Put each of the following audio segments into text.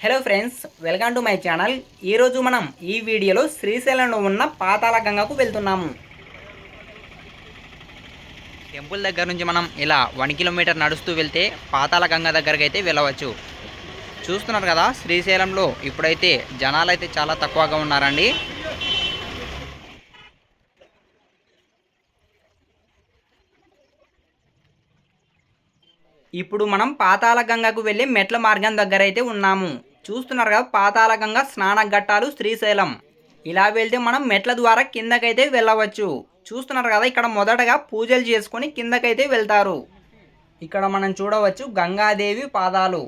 Hello friends welcome to my channel ఈరోజు మనం ఈ వీడియోలో శ్రీశైలంలో ఉన్న పాతాళ గంగకు వెళ్తున్నాము. టెంపుల్ దగ్గర నుంచి మనం ఇలా వన్ కిలోమీటర్ నడుస్తూ వెళ్తే పాతాళ గంగ దగ్గరికి అయితే వెళ్ళవచ్చు. చూస్తున్నారు కదా శ్రీశైలంలో ఇప్పుడైతే జనాలు అయితే చాలా తక్కువగా ఉన్నారండి. ఇప్పుడు మనం పాతాళ గంగకు వెళ్ళే మెట్ల మార్గం దగ్గర అయితే ఉన్నాము. చూస్తున్నారు కదా పాతాళ గంగ స్నాన ఘట్టాలు శ్రీశైలం. ఇలా వెళ్తే మనం మెట్ల ద్వారా కిందకైతే వెళ్ళవచ్చు. చూస్తున్నారు కదా ఇక్కడ మొదటగా పూజలు చేసుకొని కిందకైతే వెళ్తారు. ఇక్కడ మనం చూడవచ్చు గంగాదేవి పాదాలు.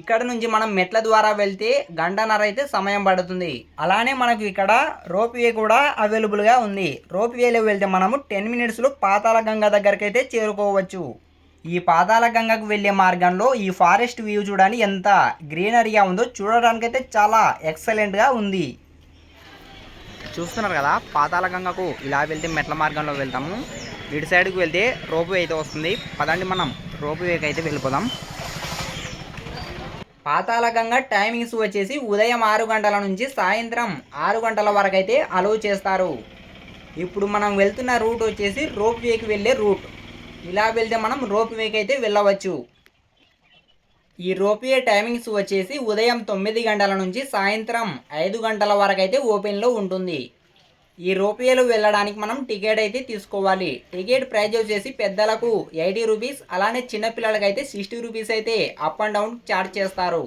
ఇక్కడ నుంచి మనం మెట్ల ద్వారా వెళ్తే గంటన్నర అయితే సమయం పడుతుంది. అలానే మనకు ఇక్కడ రోప్ వే కూడా అవైలబుల్గా ఉంది. రోప్ వేలో వెళ్తే మనము టెన్ మినిట్స్లో పాతాళ గంగ దగ్గరికి చేరుకోవచ్చు. ఈ పాతాళ గంగకు వెళ్ళే మార్గంలో ఈ ఫారెస్ట్ వ్యూ చూడడానికి ఎంత గ్రీనరీగా ఉందో. చూడడానికైతే చాలా ఎక్సలెంట్గా ఉంది. చూస్తున్నారు కదా పాతాల గంగకు ఇలా వెళ్తే మెట్ల మార్గంలో వెళ్తాము. ఇటు సైడ్కి వెళ్తే రోపు వే అయితే వస్తుంది. పదండి మనం రోప్ వేకి అయితే వెళ్ళిపోదాం. పాతాల గంగ టైమింగ్స్ వచ్చేసి ఉదయం ఆరు గంటల నుంచి సాయంత్రం ఆరు గంటల వరకు అయితే అలౌ చేస్తారు. ఇప్పుడు మనం వెళ్తున్న రూట్ వచ్చేసి రోప్ వేకి వెళ్ళే రూట్. ఇలా వెళ్తే మనం రోప్ వేకి అయితే వెళ్ళవచ్చు. ఈ రోప్వే టైమింగ్స్ వచ్చేసి ఉదయం తొమ్మిది గంటల నుంచి సాయంత్రం ఐదు గంటల వరకు అయితే ఓపెన్లో ఉంటుంది. ఈ రోప్వేలో వెళ్ళడానికి మనం టికెట్ అయితే తీసుకోవాలి. టికెట్ ప్రైజ్ వచ్చేసి పెద్దలకు ఎయిటీ రూపీస్ అలానే చిన్నపిల్లలకైతే సిక్స్టీ రూపీస్ అయితే అప్ అండ్ డౌన్ ఛార్జ్ చేస్తారు.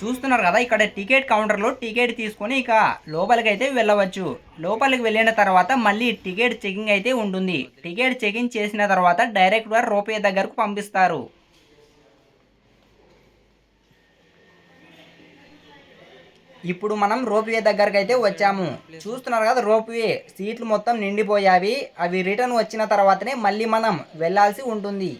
చూస్తున్నారు కదా ఇక్కడ టికెట్ కౌంటర్లో టికెట్ తీసుకొని ఇక లోపలికి అయితే వెళ్ళవచ్చు. లోపలికి వెళ్ళిన తర్వాత మళ్ళీ టికెట్ చెకింగ్ అయితే ఉంటుంది. టికెట్ చెకింగ్ చేసిన తర్వాత డైరెక్ట్గా రోపే దగ్గరకు పంపిస్తారు. ఇప్పుడు మనం రోప్వే దగ్గరకు అయితే వచ్చాము. చూస్తున్నారు కదా రోప్వే సీట్లు మొత్తం నిండిపోయావి అవి రిటర్న్ వచ్చిన తర్వాతనే మళ్ళీ మనం వెళ్ళాల్సి ఉంటుంది.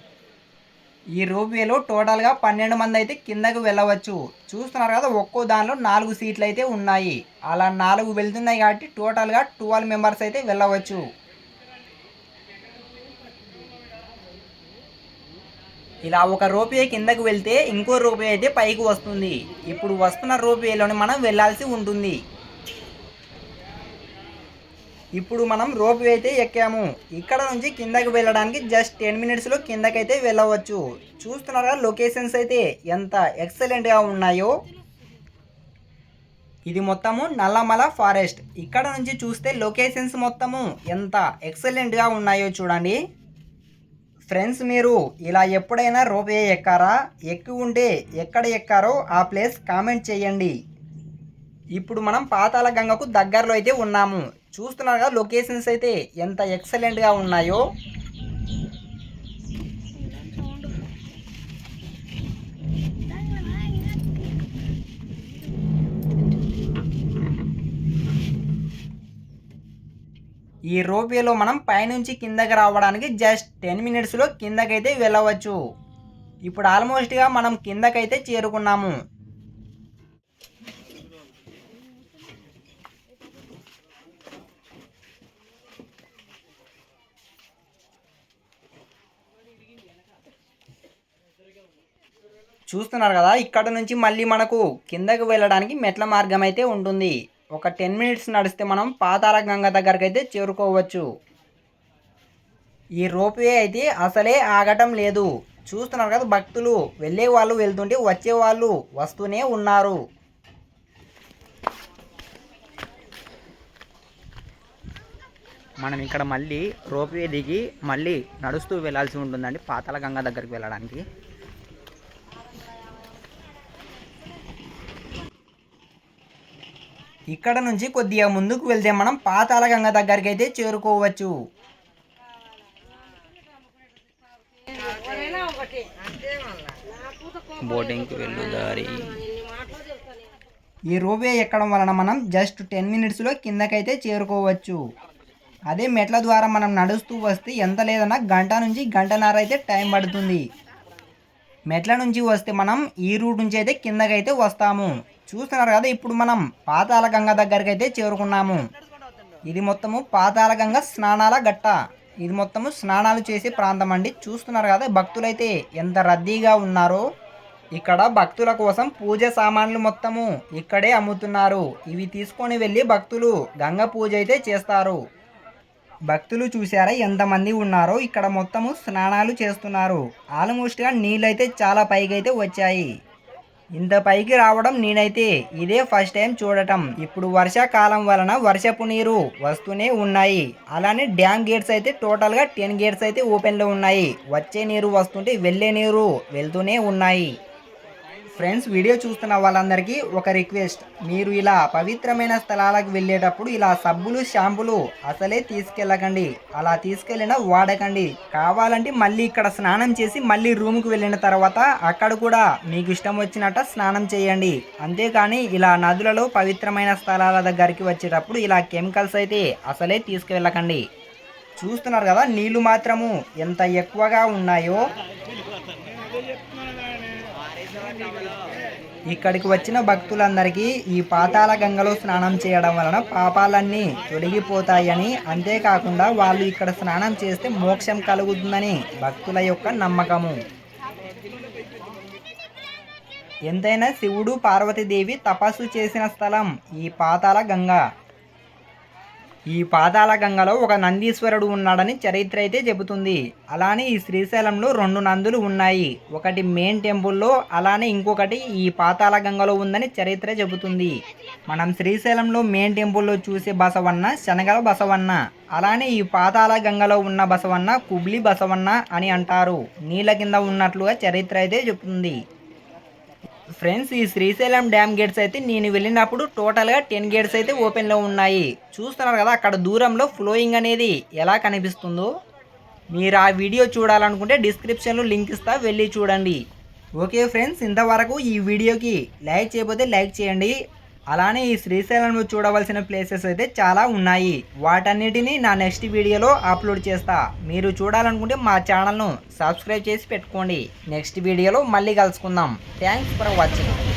ఈ రోప్వేలో టోటల్గా పన్నెండు మంది అయితే కిందకు వెళ్ళవచ్చు. చూస్తున్నారు కదా ఒక్కో దానిలో నాలుగు సీట్లు అయితే ఉన్నాయి. అలా నాలుగు వెళ్తున్నాయి కాబట్టి టోటల్గా ట్వెల్వ్ మెంబర్స్ అయితే వెళ్ళవచ్చు. ఇలా ఒక రూపే కిందకు వెళ్తే ఇంకో రూపే అయితే పైకి వస్తుంది. ఇప్పుడు వస్తున్న రూపేలోనే మనం వెళ్ళాల్సి ఉంటుంది. ఇప్పుడు మనం రోప్ అయితే ఎక్కాము. ఇక్కడ నుంచి కిందకి వెళ్ళడానికి జస్ట్ టెన్ మినిట్స్లో కిందకైతే వెళ్ళవచ్చు. చూస్తున్నారా లొకేషన్స్ అయితే ఎంత ఎక్సలెంట్గా ఉన్నాయో. ఇది మొత్తము నల్లమల ఫారెస్ట్. ఇక్కడ నుంచి చూస్తే లొకేషన్స్ మొత్తము ఎంత ఎక్సలెంట్గా ఉన్నాయో చూడండి. ఫ్రెండ్స్ మీరు ఇలా ఎప్పుడైనా రోపే ఎక్కారా? ఎక్కి ఉంటే ఎక్కడ ఎక్కారో ఆ ప్లేస్ కామెంట్ చేయండి. ఇప్పుడు మనం పాతాళ గంగకు దగ్గరలో అయితే ఉన్నాము. చూస్తున్నారు కదా లొకేషన్స్ అయితే ఎంత ఎక్సలెంట్గా ఉన్నాయో. ఈ రోపేలో మనం పైనుంచి కిందకి రావడానికి జస్ట్ టెన్ మినిట్స్లో కిందకైతే వెళ్ళవచ్చు. ఇప్పుడు ఆల్మోస్ట్గా మనం కిందకైతే చేరుకున్నాము. చూస్తున్నారు కదా ఇక్కడ నుంచి మళ్ళీ మనకు కిందకు వెళ్ళడానికి మెట్ల మార్గం అయితే ఉంటుంది. ఒక టెన్ మినిట్స్ నడిస్తే మనం పాతాల గంగ దగ్గరికి అయితే చేరుకోవచ్చు. ఈ రోప్వే అయితే అసలే ఆగటం లేదు. చూస్తున్నారు కదా భక్తులు వెళ్ళే వాళ్ళు వెళ్తుంటే వచ్చే వాళ్ళు వస్తూనే ఉన్నారు. మనం ఇక్కడ మళ్ళీ రోప్వే దిగి మళ్ళీ నడుస్తూ వెళ్ళాల్సి ఉంటుందండి పాతాల గంగ దగ్గరికి వెళ్ళడానికి. ఇక్కడ నుంచి కొద్దిగా ముందుకు వెళ్తే మనం పాతాళ గంగ దగ్గరికి అయితే చేరుకోవచ్చు బోటింగ్కి వెళ్ళు దారి. ఈ రోవే ఎక్కడం వలన మనం జస్ట్ టెన్ మినిట్స్లో కిందకైతే చేరుకోవచ్చు. అదే మెట్ల ద్వారా మనం నడుస్తూ వస్తే ఎంత లేదన్నా గంట నుంచి గంటన్నర అయితే టైం పడుతుంది. మెట్ల నుంచి వస్తే మనం ఈ రూట్ నుంచి అయితే కిందకైతే వస్తాము. చూస్తున్నారు కదా ఇప్పుడు మనం పాతాల గంగ దగ్గరికి అయితే చేరుకున్నాము. ఇది మొత్తము పాతాల గంగ స్నానాల గట్ట ఇది మొత్తము స్నానాలు చేసే ప్రాంతం అండి. చూస్తున్నారు కదా భక్తులైతే ఎంత రద్దీగా ఉన్నారో. ఇక్కడ భక్తుల కోసం పూజ సామాన్లు మొత్తము ఇక్కడే అమ్ముతున్నారు. ఇవి తీసుకొని వెళ్ళి భక్తులు గంగ పూజ అయితే చేస్తారు. భక్తులు చూసారా ఎంతమంది ఉన్నారో. ఇక్కడ మొత్తము స్నానాలు చేస్తున్నారు. ఆల్మోస్ట్గా నీళ్ళైతే చాలా పైకి అయితే వచ్చాయి. ఇంత పైకి రావడం నేనైతే ఇదే ఫస్ట్ టైం చూడటం. ఇప్పుడు వర్షాకాలం వలన వర్షపు నీరు వస్తూనే ఉన్నాయి. అలానే డ్యామ్ గేట్స్ అయితే టోటల్గా టెన్ గేట్స్ అయితే ఓపెన్లో ఉన్నాయి. వచ్చే నీరు వస్తుంటే వెళ్ళే నీరు వెళ్తూనే ఉన్నాయి. ఫ్రెండ్స్ వీడియో చూస్తున్న వాళ్ళందరికీ ఒక రిక్వెస్ట్. మీరు ఇలా పవిత్రమైన స్థలాలకు వెళ్ళేటప్పుడు ఇలా సబ్బులు షాంపులు అసలే తీసుకెళ్ళకండి. అలా తీసుకెళ్ళినా వాడకండి. కావాలంటే మళ్ళీ ఇక్కడ స్నానం చేసి మళ్ళీ రూమ్కి వెళ్ళిన తర్వాత అక్కడ కూడా మీకు ఇష్టం వచ్చినట్ట స్నానం చేయండి. అంతేకాని ఇలా నదులలో పవిత్రమైన స్థలాల దగ్గరికి వచ్చేటప్పుడు ఇలా కెమికల్స్ అయితే అసలే తీసుకెళ్ళకండి. చూస్తున్నారు కదా నీళ్ళు మాత్రము ఎంత ఎక్కువగా ఉన్నాయో. ఇక్కడికి వచ్చిన భక్తులందరికీ ఈ పాతాళ గంగలో స్నానం చేయడం వలన పాపాలన్నీ తొలగిపోతాయని. అంతేకాకుండా వాళ్ళు ఇక్కడ స్నానం చేస్తే మోక్షం కలుగుతుందని భక్తుల యొక్క నమ్మకము. ఎంతైనా శివుడు పార్వతీదేవి తపస్సు చేసిన స్థలం ఈ పాతాళ గంగా. ఈ పాతాళ గంగలో ఒక నందీశ్వరుడు ఉన్నాడని చరిత్ర అయితే చెబుతుంది. అలానే ఈ శ్రీశైలంలో రెండు నందులు ఉన్నాయి. ఒకటి మెయిన్ టెంపుల్లో అలానే ఇంకొకటి ఈ పాతాళ గంగలో ఉందని చరిత్ర చెబుతుంది. మనం శ్రీశైలంలో మెయిన్ టెంపుల్లో చూసే బసవన్న శనగల బసవన్న అలానే ఈ పాతాళ గంగలో ఉన్న బసవన్న కుబ్లి బసవన్న అని అంటారు. నీళ్ళ కింద ఉన్నట్లుగా చరిత్ర అయితే చెబుతుంది. ఫ్రెండ్స్ ఈ శ్రీశైలం డ్యామ్ గేట్స్ అయితే నేను వెళ్ళినప్పుడు టోటల్గా టెన్ గేట్స్ అయితే ఓపెన్లో ఉన్నాయి. చూస్తున్నారు కదా అక్కడ దూరంలో ఫ్లోయింగ్ అనేది ఎలా కనిపిస్తుందో. మీరు ఆ వీడియో చూడాలనుకుంటే డిస్క్రిప్షన్లో లింక్ ఇస్తా వెళ్ళి చూడండి. ఓకే ఫ్రెండ్స్ ఇంతవరకు ఈ వీడియోకి లైక్ చేయకపోతే లైక్ చేయండి. అలానే ఈ శ్రీశైలంలో చూడవలసిన ప్లేసెస్ అయితే చాలా ఉన్నాయి. వాటన్నిటిని నా నెక్స్ట్ వీడియోలో అప్లోడ్ చేస్తా. మీరు చూడాలనుకుంటే మా ఛానల్ను సబ్స్క్రైబ్ చేసి పెట్టుకోండి. నెక్స్ట్ వీడియోలో మళ్ళీ కలుసుకుందాం. థ్యాంక్స్ ఫర్ వాచింగ్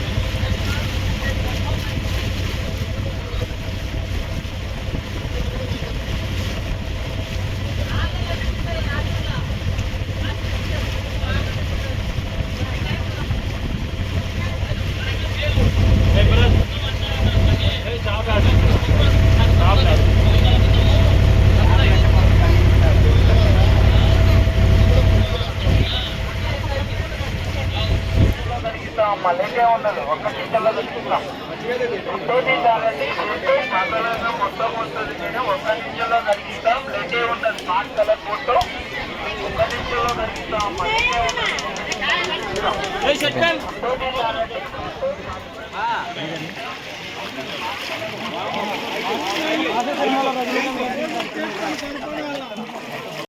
మళ్ళీ ఉండదు ఒక్క దొరికిస్తాం ఇంకోటి కాదండి ఫోటో పాతలాగా మొత్తం వస్తుంది మేడం. ఒక్క నిమిషంలో దొరికిస్తాం లేటే ఉండదు స్మార్ట్ కలర్ ఫోటో ఒక్క నిమిషంలో దొరికిస్తాం మళ్ళీ ఉండదు ఇంకోటి కాదండి ఆ.